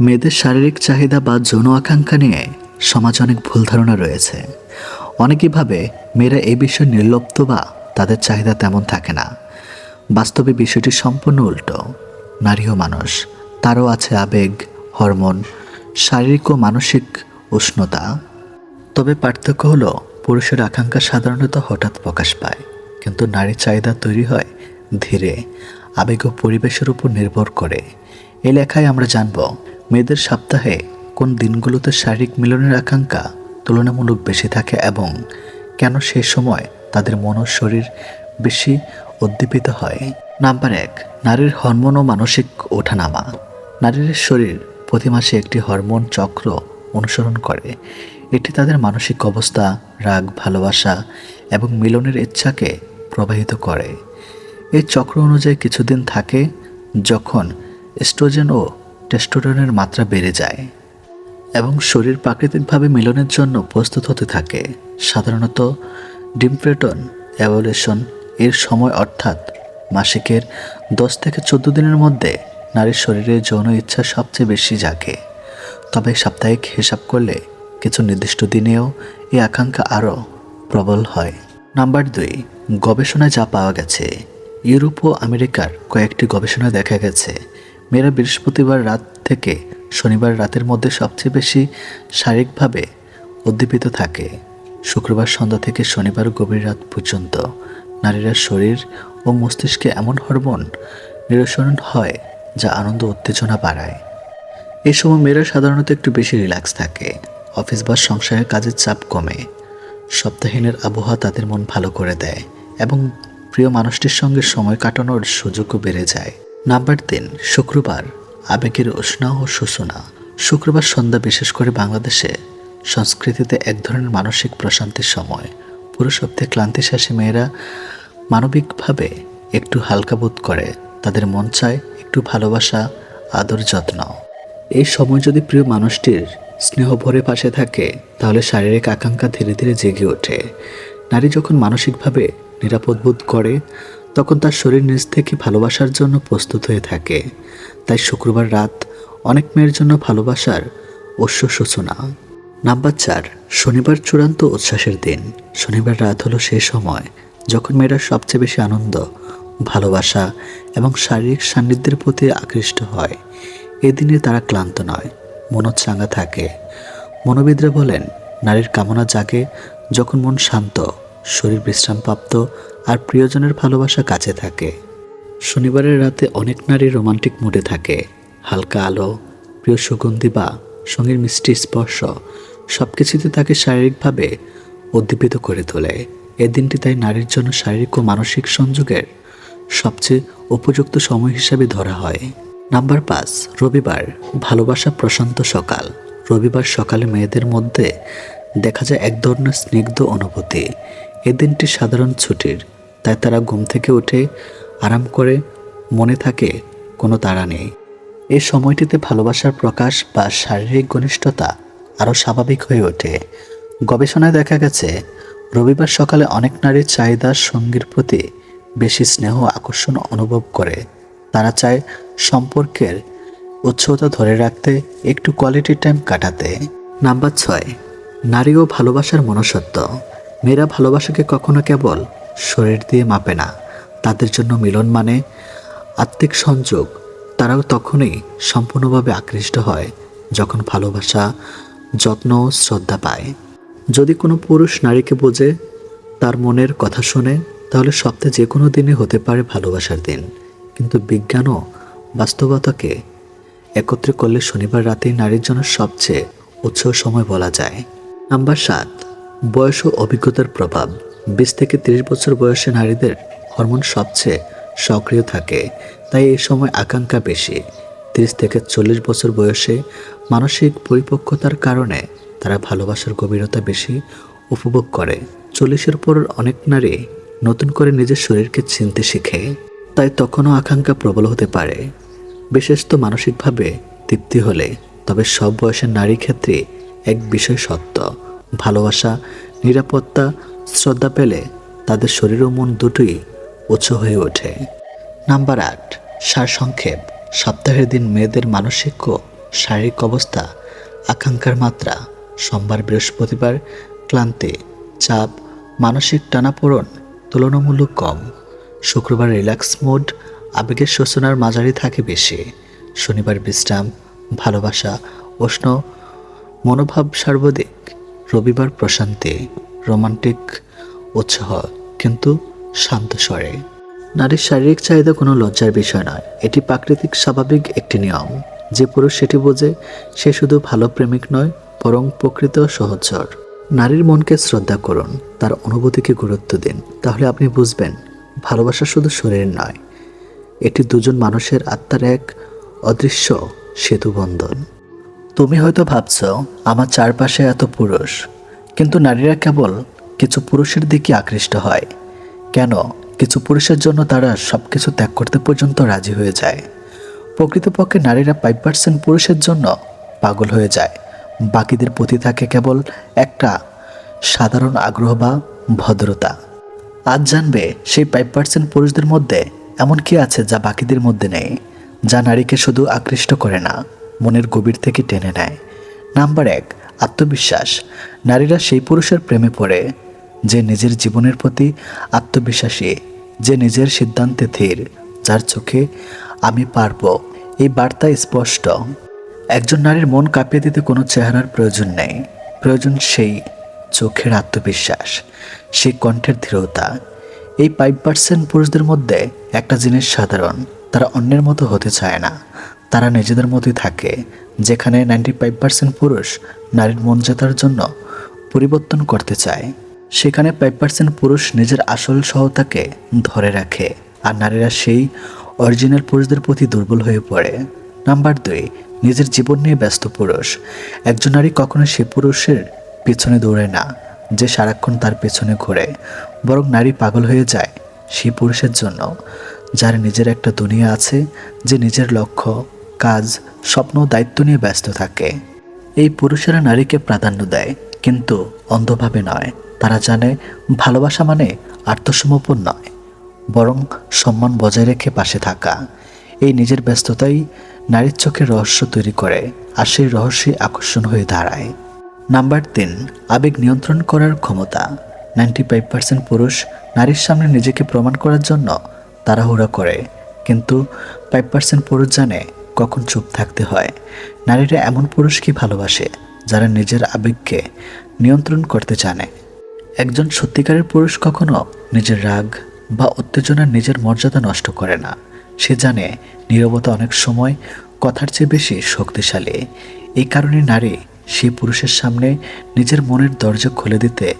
মেয়েদের শারীরিক চাহিদা বা যৌন আকাঙ্ক্ষা নিয়ে সমাজ অনেক ভুল ধারণা রয়েছে। অনেকেই ভাবে মেয়েরা এই বিষয়ে নির্লপ্ত বা তাদের চাহিদা তেমন থাকে না। বাস্তবে বিষয়টি সম্পূর্ণ উল্টো। নারীও মানুষ, তারও আছে আবেগ, হরমোন, শারীরিক ও মানসিক উষ্ণতা। তবে পার্থক্য হলো, পুরুষের আকাঙ্ক্ষা সাধারণত হঠাৎ প্রকাশ পায়। কিন্তু নারীর চাহিদা তৈরি হয় ধীরে। আবেগ ও পরিবেশের উপর নির্ভর করে। এই লেখায় আমরা জানব, মেয়েদের সপ্তাহে কোন দিনগুলোতে শারীরিক মিলনের আকাঙ্ক্ষা তুলনামূলক বেশি থাকে এবং কেন সেই সময় তাদের মন ও শরীর বেশি উদ্দীপিত হয়। নাম্বার এক, নারীর হরমোন ও মানসিক ওঠানামা। নারীর শরীর প্রতি মাসে একটি হরমোন চক্র অনুসরণ করে। এটি তাদের মানসিক অবস্থা, রাগ, ভালোবাসা এবং মিলনের ইচ্ছাকে প্রবাহিত করে। এই চক্র অনুযায়ী কিছুদিন থাকে যখন এস্ট্রোজেন ও টেস্টোরনের মাত্রা বেড়ে যায় এবং শরীর প্রাকৃতিকভাবে মিলনের জন্য প্রস্তুত হতে থাকে। সাধারণত ডিমপ্রেটন অ্যাভোলেশন এর সময় অর্থাৎ মাসিকের দশ থেকে চোদ্দ দিনের মধ্যে নারীর শরীরে যৌন ইচ্ছা সবচেয়ে বেশি জাগে। তবে সাপ্তাহিক হিসাব করলে কিছু নির্দিষ্ট দিনেও এই আকাঙ্ক্ষা আরও প্রবল হয়। নাম্বার দুই, গবেষণায় যা পাওয়া গেছে। ইউরোপ ও আমেরিকার কয়েকটি গবেষণায় দেখা গেছে মেয়েরা বৃহস্পতিবার রাত থেকে শনিবার রাতের মধ্যে সবচেয়ে বেশি শারীরিকভাবে উদ্দীপিত থাকে। শুক্রবার সন্ধ্যা থেকে শনিবার গভীর রাত পর্যন্ত নারীরা শরীর ও মস্তিষ্কে এমন হরমোন নিরসরণ হয় যা আনন্দ, উত্তেজনা বাড়ায়। এই সময় মেয়েরা সাধারণত একটু বেশি রিল্যাক্স থাকে। অফিস বা সংসারের কাজের চাপ কমে। সপ্তাহীনের আবহাওয়া তাদের মন ভালো করে দেয় এবং প্রিয় মানুষটির সঙ্গে সময় কাটানোর সুযোগও বেড়ে যায়। নাম্বার তিন, শুক্রবার। আবেগের উষ্ণা ও সূচনা শুক্রবার সন্ধ্যা বিশেষ করে বাংলাদেশে। সংস্কৃতিতে এক ধরনের মানসিক প্রশান্তির সময়। পুরো সপ্তাহে ক্লান্তি শেষে মেয়েরা মানবিকভাবে একটু হালকা বোধ করে। তাদের মন চায় একটু ভালোবাসা, আদর যত্ন। এই সময় যদি প্রিয় মানুষটির স্নেহ ভরে পাশে থাকে, তাহলে শারীরিক আকাঙ্ক্ষা ধীরে ধীরে জেগে ওঠে। নারী যখন মানসিকভাবে নিরাপদ বোধ করে তখন তার শরীর নিজ থেকে ভালোবাসার জন্য প্রস্তুত হয়ে থাকে। তাই শুক্রবার রাত অনেক মেয়ের জন্য ভালোবাসার অশ্ব সূচনা। নাম্বার চার, শনিবার চূড়ান্ত উচ্ছ্বাসের দিন। শনিবার রাত হলো সে সময় যখন মেয়েরা সবচেয়ে বেশি আনন্দ, ভালোবাসা এবং শারীরিক সান্নিধ্যের প্রতি আকৃষ্ট হয়। এদিনে তারা ক্লান্ত নয় মনও চাঙ্গা থাকে। মনোবিদরা বলেন, নারীর কামনা জাগে যখন মন শান্ত, শরীর বিশ্রামপ্রাপ্ত আর প্রিয়জনের ভালোবাসা কাছে থাকে। শনিবারের রাতে অনেক নারী রোমান্টিক মুডে থাকে। হালকা আলো, প্রিয় সুগন্ধি বা সঙ্গীর মিষ্টি স্পর্শ সব কিছুতে তাকে শারীরিকভাবে উদ্দীপিত করে তোলে। এ দিনটি তাই নারীর জন্য শারীরিক ও মানসিক সংযোগের সবচেয়ে উপযুক্ত সময় হিসাবে ধরা হয়। নাম্বার পাঁচ, রবিবার, ভালোবাসা প্রশান্ত সকাল। রবিবার সকালে মেয়েদের মধ্যে দেখা যায় এক ধরনের স্নিগ্ধ অনুভূতি। এ দিনটি সাধারণ ছুটির, তাই তারা ঘুম থেকে উঠে আরাম করে মনে থাকে কোনো তাড়া নেই। এ সময়টিতে ভালোবাসার প্রকাশ বা শারীরিক ঘনিষ্ঠতা আরও স্বাভাবিক হয়ে ওঠে। গবেষণায় দেখা গেছে, রবিবার সকালে অনেক নারীর চাহিদার সঙ্গীর প্রতি বেশি স্নেহ আকর্ষণ অনুভব করে। তারা চায় সম্পর্কের উৎসতা ধরে রাখতে, একটু কোয়ালিটি টাইম কাটাতে। নাম্বার ছয়, নারী ও ভালোবাসার মনুষ্যত্ব। মেয়েরা ভালোবাসাকে কখনো কেবল শরীর দিয়ে মাপে না। তাদের জন্য মিলন মানে আত্মিক সংযোগ। তারাও তখনই সম্পূর্ণভাবে আকৃষ্ট হয় যখন ভালোবাসা, যত্ন, শ্রদ্ধা পায়। যদি কোনো পুরুষ নারীকে বোঝে, তার মনের কথা শুনে, তাহলে সপ্তাহে যে কোনো দিনে হতে পারে ভালোবাসার দিন। কিন্তু বিজ্ঞান ও বাস্তবতাকে একত্রে করলে শনিবার রাতেই নারীর জন্য সবচেয়ে উৎসব সময় বলা যায়। নাম্বার সাত বয়স ও অভিজ্ঞতার প্রভাব। বিশ থেকে তিরিশ বছর বয়সে নারীদের হরমোন সবচেয়ে সক্রিয় থাকে, তাই এই সময় আকাঙ্ক্ষা বেশি। তিরিশ থেকে চল্লিশ বছর বয়সে মানসিক পরিপক্কতার কারণে তারা ভালোবাসার গভীরতা বেশি উপভোগ করে। চল্লিশের পর অনেক নারী নতুন করে নিজের শরীরকে চিনতে শিখে, তাই তখনও আকাঙ্ক্ষা প্রবল হতে পারে। বিশেষত মানসিকভাবে তৃপ্তি হলে, তবে সব বয়সের নারী ক্ষেত্রে এক বিষয় সত্য ভালোবাসা, নিরাপত্তা, শ্রদ্ধা পেলে তাদের শরীর ও মন দুটোই উচ্চ হয়ে ওঠে। নাম্বার আট, সারসংক্ষেপ। সপ্তাহের দিন মেয়েদের মানসিক ও শারীরিক অবস্থা, আকাঙ্ক্ষার মাত্রা, সোমবার বৃহস্পতিবার ক্লান্তি, চাপ, মানসিক টানাপোড়ন তুলনামূলক কম। শুক্রবার রিল্যাক্স মুড, আবেগের শোষণার মাঝারি থাকে বেশি। শনিবার বিশ্রাম, ভালোবাসা, উষ্ণ, মনোভাব সার্বদিক রবিবার প্রশান্তি রোমান্টিক উৎসাহ কিন্তু শান্ত স্বরে। নারীর শারীরিক চাহিদা কোনো লজ্জার বিষয় নয়। এটি প্রাকৃতিক স্বাভাবিক একটি নিয়ম। যে পুরুষ সেটি বোঝে, সে শুধু ভালো প্রেমিক নয়, বরং প্রকৃত সহচর। নারীর মনকে শ্রদ্ধা করুন, তার অনুভূতিকে গুরুত্ব দিন। তাহলে আপনি বুঝবেন, ভালোবাসা শুধু শরীর নয়, এটি দুজন মানুষের আত্মার এক অদৃশ্য সেতুবন্ধন। তুমি হয়তো ভাবছ, আমার চারপাশে এত পুরুষ, কিন্তু নারীরা কেবল কিছু পুরুষের দিকে আকৃষ্ট হয়। কেন? কিছু পুরুষের জন্য তারা সব কিছু ত্যাগ করতে পর্যন্ত রাজি হয়ে যায়। প্রকৃতপক্ষে নারীরা ফাইভ পার্সেন্ট পুরুষের জন্য পাগল হয়ে যায়। বাকিদের প্রতি থাকে কেবল একটা সাধারণ আগ্রহ বা ভদ্রতা। আজ জানবে সেই ফাইভ পার্সেন্ট পুরুষদের মধ্যে এমন কি আছে যা বাকিদের মধ্যে নেই, যা নারীকে শুধু আকৃষ্ট করে না। মনের গভীর থেকে টেনে নেয়। নাম্বার এক, আত্মবিশ্বাস। নারীরা সেই পুরুষের প্রেমে পড়ে, যে নিজের জীবনের প্রতি আত্মবিশ্বাসী, যে নিজের সিদ্ধান্তে ধীর, যার চোখে আমি পারব। এই বার্তা স্পষ্ট। একজন নারীর মন কাঁপিয়ে দিতে কোনো চেহারার প্রয়োজন নেই। প্রয়োজন সেই চোখের আত্মবিশ্বাস, সেই কণ্ঠের দৃঢ়তা। এই ফাইভ পার্সেন্ট পুরুষদের মধ্যে একটা জিনিস সাধারণ, তারা অন্যের মতো হতে চায় না। তারা নিজেদের মতোই থাকে, যেখানে নাইনটি ফাইভ পার্সেন্ট পুরুষ নারীর মন জেতার জন্য পরিবর্তন করতে চায়। সেখানে ফাইভ পার্সেন্ট পুরুষ নিজের আসল সহতাকে ধরে রাখে, আর নারীরা সেই অরিজিনাল পুরুষদের প্রতি দুর্বল হয়ে পড়ে। নাম্বার দুই, নিজের জীবন নিয়ে ব্যস্ত পুরুষ। একজন নারী কখনো সে পুরুষের পেছনে দৌড়ে না, যে সারাক্ষণ তার পেছনে ঘোরে। বরং নারী পাগল হয়ে যায় সেই পুরুষের জন্য, যার নিজের একটা দুনিয়া আছে, যে নিজের লক্ষ্য কাজ, স্বপ্ন, দায়িত্ব নিয়ে ব্যস্ত থাকে। এই পুরুষেরা নারীকে প্রাধান্য দেয়, কিন্তু অন্ধভাবে নয়। তারা জানে, ভালোবাসা মানে আত্মসমর্পণ নয়, বরং সম্মান বজায় রেখে পাশে থাকা। এই নিজের ব্যস্ততাই নারীর চোখে রহস্য তৈরি করে, আর সেই রহস্যই আকর্ষণ হয়ে দাঁড়ায়। নাম্বার তিন, আবেগ নিয়ন্ত্রণ করার ক্ষমতা। নাইনটি ফাইভ পার্সেন্ট পুরুষ নারীর সামনে নিজেকে প্রমাণ করার জন্য তাড়াহুড়া করে, কিন্তু ফাইভ পার্সেন্ট পুরুষ জানে কখন চুপ থাকতে হয়। নারীরা এমন পুরুষকে ভালোবাসে, যারা নিজের আবেগকে নিয়ন্ত্রণ করতে জানে? একজন সত্যিকারের পুরুষ কখনো নিজের রাগ বা উত্তেজনার নিজের মর্যাদা নষ্ট করে না। সে জানে নীরবতা অনেক সময় কথার চেয়ে বেশি শক্তিশালী। এই কারণে নারী সেই পুরুষের সামনে নিজের মনের দরজা খুলে দিতে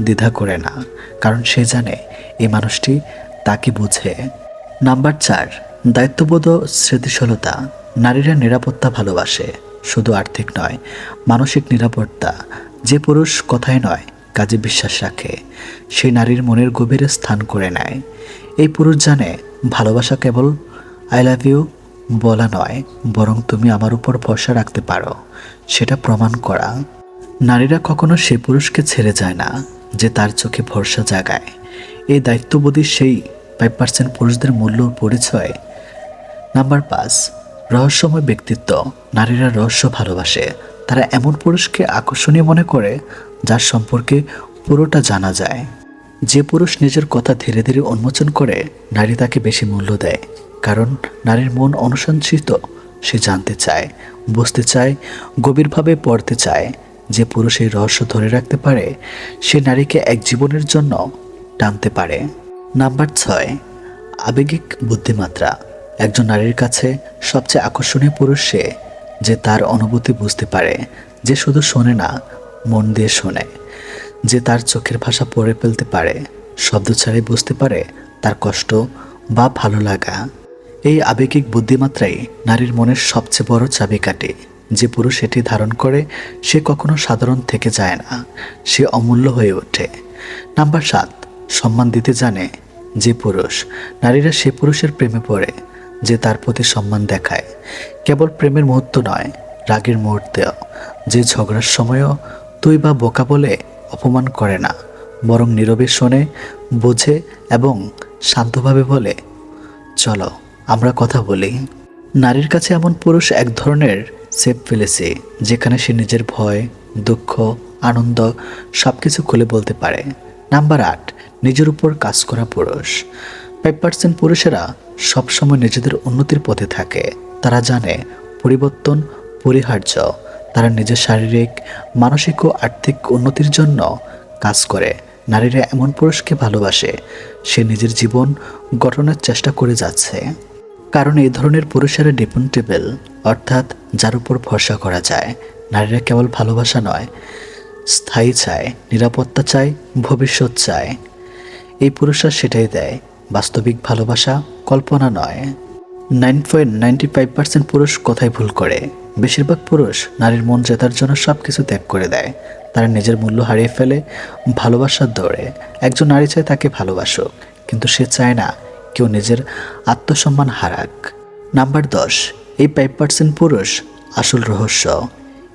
দ্বিধা করে না। কারণ সে জানে এই মানুষটি তাকে বুঝে। নাম্বার চার, দায়িত্ববোধ স্মৃতিশীলতা। নারীরা নিরাপত্তা ভালোবাসে, শুধু আর্থিক নয়, মানসিক নিরাপত্তা। যে পুরুষ কথায় নয়, কাজে বিশ্বাস রাখে, সেই নারীর মনের গভীরে স্থান করে নেয়। এই পুরুষ জানে, ভালোবাসা কেবল আই লাভ ইউ বলা নয়, বরং তুমি আমার উপর ভরসা রাখতে পারো, সেটা প্রমাণ করা। নারীরা কখনো সে পুরুষকে ছেড়ে যায় না, যে তার চোখে ভরসা জাগায়। এই দায়িত্ববোধী সেই ফাইভ পার্সেন্ট পুরুষদের মূল্য পরিচয়। নাম্বার পাঁচ রহস্যময় ব্যক্তিত্ব। নারীরা রহস্য ভালোবাসে। তারা এমন পুরুষকে আকর্ষণীয় মনে করে, যার সম্পর্কে পুরোটা জানা যায়। যে পুরুষ নিজের কথা ধীরে ধীরে উন্মোচন করে, নারী তাকে বেশি মূল্য দেয়। কারণ নারীর মন অনুসঞ্চিত সে জানতে চায়, বুঝতে চায়, গভীরভাবে পড়তে চায়। যে পুরুষ এই রহস্য ধরে রাখতে পারে, সে নারীকে এক জীবনের জন্য টানতে পারে। নাম্বার ছয়, আবেগিক বুদ্ধিমাত্রা একজন নারীর কাছে সবচেয়ে আকর্ষণীয় পুরুষ সে, যে তার অনুভূতি বুঝতে পারে, যে শুধু শোনে না, মন দিয়ে শোনে। যে তার চোখের ভাষা পড়ে ফেলতে পারে, শব্দ ছাড়াই বুঝতে পারে তার কষ্ট বা ভালো লাগা। এই আবেগিক বুদ্ধিমাত্রাই নারীর মনের সবচেয়ে বড় চাবিকাঠি। যে পুরুষ এটি ধারণ করে, সে কখনো সাধারণ থেকে যায় না, সে অমূল্য হয়ে ওঠে। নাম্বার সাত, সম্মান দিতে জানে যে পুরুষ। নারীরা সে পুরুষের প্রেমে পড়ে যে তার প্রতি সম্মান দেখায়। কেবল প্রেমের মুহূর্ত নয়, রাগের মুহূর্তেও। যে ঝগড়ার সময়ও তুই বা বোকা বলে অপমান করে না, বরং নীরবে শোনে, বোঝে এবং শান্তভাবে বলে, চলো, আমরা কথা বলি। নারীর কাছে এমন পুরুষ এক ধরনের সেফ ফেলেছে, যেখানে সে নিজের ভয়, দুঃখ, আনন্দ সব কিছু খুলে বলতে পারে। নাম্বার আট, নিজের উপর কাজ করা পুরুষ। ফাইভ পার্সেন্ট পুরুষেরা সবসময় নিজেদের উন্নতির পথে থাকে। তারা জানে পরিবর্তন, পরিহার্য। তারা নিজের শারীরিক, মানসিক ও আর্থিক উন্নতির জন্য কাজ করে। নারীরা এমন পুরুষকে ভালোবাসে, সে নিজের জীবন গঠনের চেষ্টা করে যাচ্ছে। কারণ এই ধরনের পুরুষেরা ডিপেন্ডেবল, অর্থাৎ যার উপর ভরসা করা যায়। নারীরা কেবল ভালোবাসা নয়, স্থায়ী চায়, নিরাপত্তা চায়, ভবিষ্যৎ চায়। এই পুরুষরা সেটাই দেয় বাস্তবিক ভালোবাসা কল্পনা নয়। Nine point ninety five percent পুরুষ কোথায় ভুল করে। বেশিরভাগ পুরুষ নারীর মন জেতার জন্য সব কিছু ত্যাগ করে দেয়। তারা নিজের মূল্য হারিয়ে ফেলে ভালোবাসার দৌড়ে। একজন নারী চায় তাকে ভালোবাসুক, কিন্তু সে চায় না কেউ নিজের আত্মসম্মান হারাক। নাম্বার দশ, এই ফাইভ পার্সেন্ট পুরুষ আসল রহস্য।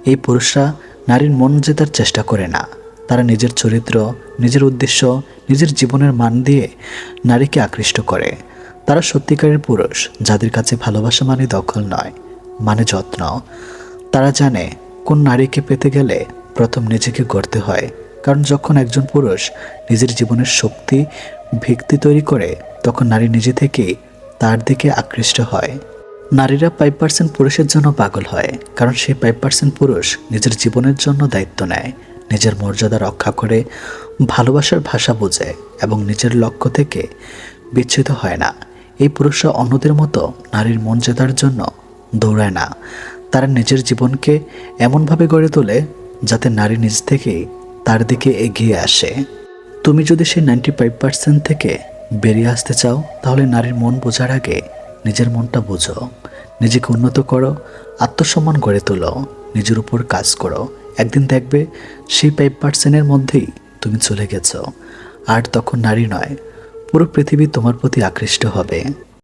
এই পুরুষরা নারীর মন জেতার চেষ্টা করে না। তারা নিজের চরিত্র, নিজের উদ্দেশ্য, নিজের জীবনের মান দিয়ে নারীকে আকৃষ্ট করে। তারা সত্যিকারের পুরুষ, যাদের কাছে ভালোবাসা মানে দখল নয় মানে যত্ন। তারা জানে কোন নারীকে পেতে গেলে প্রথম নিজেকে গড়তে হয়, কারণ যখন একজন পুরুষ নিজের জীবনের শক্তি, ভিত্তি তৈরি করে, তখন নারী নিজে থেকেই তার দিকে আকৃষ্ট হয়। নারীরা ফাইভ পার্সেন্ট পুরুষের জন্য পাগল হয়, কারণ সেই ফাইভ পার্সেন্ট পুরুষ নিজের জীবনের জন্য দায়িত্ব নেয়। নিজের মর্যাদা রক্ষা করে ভালোবাসার ভাষা বোঝে এবং নিজের লক্ষ্য থেকে বিচ্ছিত হয় না। এই পুরুষরা অন্যদের মতো নারীর জেতার জন্য দৌড়ায় না। তারা নিজের জীবনকে এমনভাবে গড়ে তোলে যাতে নারী নিজ থেকেই তার দিকে এগিয়ে আসে। তুমি যদি সেই নাইনটি ফাইভ পার্সেন্ট থেকে বেরিয়ে আসতে চাও, তাহলে নারীর মন বোঝার আগে নিজের মনটা বোঝো। নিজেকে উন্নত করো, আত্মসম্মান গড়ে তোলো, নিজের উপর কাজ করো। একদিন দেখবে সেই ফাইভ পার্সেন্টের মধ্যেই তুমি চলে গেছো। আর তখন নারী নয়, পুরো পৃথিবী তোমার প্রতি আকৃষ্ট হবে।